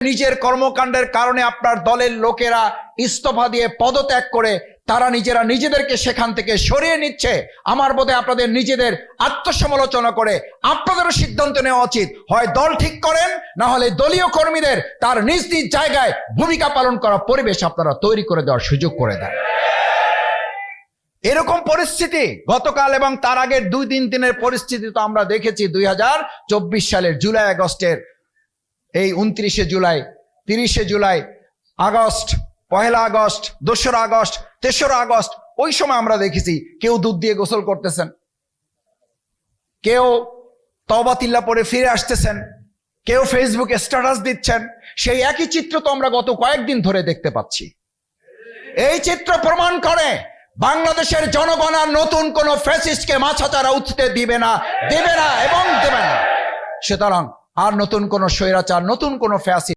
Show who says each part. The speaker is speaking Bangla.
Speaker 1: নিজের কর্মকাণ্ডের কারণে আপনার দলের লোকেরা ইস্তফা দিয়ে পদত্যাগ করে তারা নিজেরা নিজেদেরকে সেখান থেকে সরিয়ে নিচ্ছে। আমার বোধে আপনাদের নিজেদের আত্মসমালোচনা করে আপনাদেরও সিদ্ধান্ত নেওয়া উচিত। হয় দল ঠিক করেন, না হলে দলীয় কর্মীদের তার নিজ নিজ জায়গায় ভূমিকা পালন করা পরিবেশ আপনারা তৈরি করে দেওয়ার সুযোগ করে দেন। এরকম পরিস্থিতি গতকাল এবং তার আগের দুই তিন দিনের পরিস্থিতি তো আমরা দেখেছি দুই হাজার চব্বিশ সালের জুলাই আগস্টের এই উনত্রিশে জুলাই, তিরিশে জুলাই, আগস্ট, পহেলা আগস্ট, দোসরা আগস্ট, তেসরা আগস্ট, ওই সময় আমরা দেখেছি কেউ দুধ দিয়ে গোসল করতেছেন। কেউ তবাতিল্লা পরে ফিরে আসতেছেন। কেউ ফেসবুকে স্ট্যাটাস দিচ্ছেন। সেই একই চিত্র তো আমরা গত কয়েকদিন ধরে দেখতে পাচ্ছি। এই চিত্র প্রমাণ করে বাংলাদেশের জনগণ আর নতুন কোন ফ্যাসিস্টকে মাছাচারা উঠতে দিবে না, দেবে না এবং দেবে না। সুতরাং আর নতুন কোন স্বৈরাচার নতুন কোন ফ্যাসিস্ট